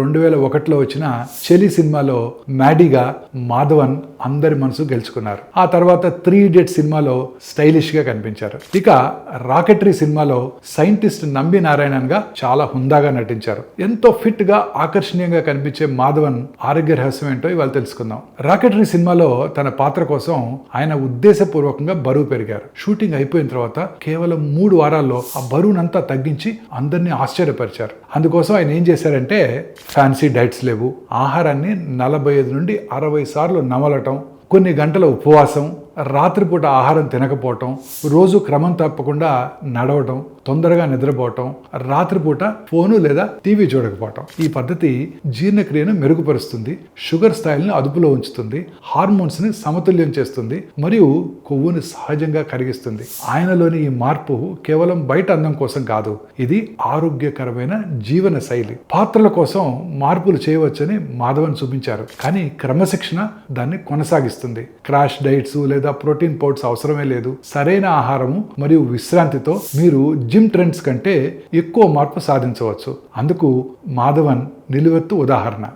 రెండు వేల ఒకటిలో వచ్చిన చెలి సినిమాలో మ్యాడీగా మాధవన్ అందరి మనసు గెలుచుకున్నారు. ఆ తర్వాత త్రీ ఇడియట్ సినిమాలో స్టైలిష్గా కనిపించారు. ఇక రాకెటరీ సినిమాలో సైంటిస్ట్ నంబి నారాయణన్గా చాలా హుందాగా నటించారు. ఎంతో ఫిట్గా ఆకర్షణీయంగా కనిపించే మాధవన్ ఆరోగ్య రహస్యం ఏంటో ఇవాళ తెలుసుకుందాం. రాకెటరీ సినిమాలో తన పాత్ర కోసం ఆయన ఉద్దేశపూర్వకంగా బరువు పెరిగారు. షూటింగ్ అయిపోయిన తర్వాత కేవలం మూడు వారాల్లో ఆ బరువునంతా తగ్గించి అందరినీ ఆశ్చర్యపరిచారు. అందుకోసం ఆయన ఏం చేశారంటే ఫ్యాన్సీ డైట్స్ లేవు. ఆహారాన్ని నలభై ఐదు నుండి అరవై సార్లు నమలటం కొన్ని గంటల ఉపవాసం రాత్రిపూట ఆహారం తినకపోవటం రోజు క్రమం తప్పకుండా నడవటం తొందరగా నిద్రపోవటం రాత్రిపూట ఫోను లేదా టీవీ చూడకపోవటం. ఈ పద్ధతి జీర్ణక్రియను మెరుగుపరుస్తుంది షుగర్ స్థాయిలను అదుపులో ఉంచుతుంది హార్మోన్స్ని సమతుల్యం చేస్తుంది మరియు కొవ్వుని సహజంగా కరిగిస్తుంది. ఆయనలోని ఈ మార్పు కేవలం బయట అందం కోసం కాదు ఇది ఆరోగ్యకరమైన జీవన శైలి. పాత్రల కోసం మార్పులు చేయవచ్చని మాధవన్ చూపించారు కానీ క్రమశిక్షణ దాన్ని కొనసాగిస్తుంది. క్రాష్ డైట్స్ లేదా ప్రోటీన్ పౌడర్స్ అవసరమే లేదు. సరైన ఆహారము మరియు విశ్రాంతితో మీరు జిమ్ ట్రెండ్స్ కంటే ఎక్కువ మార్పు సాధించవచ్చు. అందుకు మాధవన్ నిలువెత్తు ఉదాహరణ.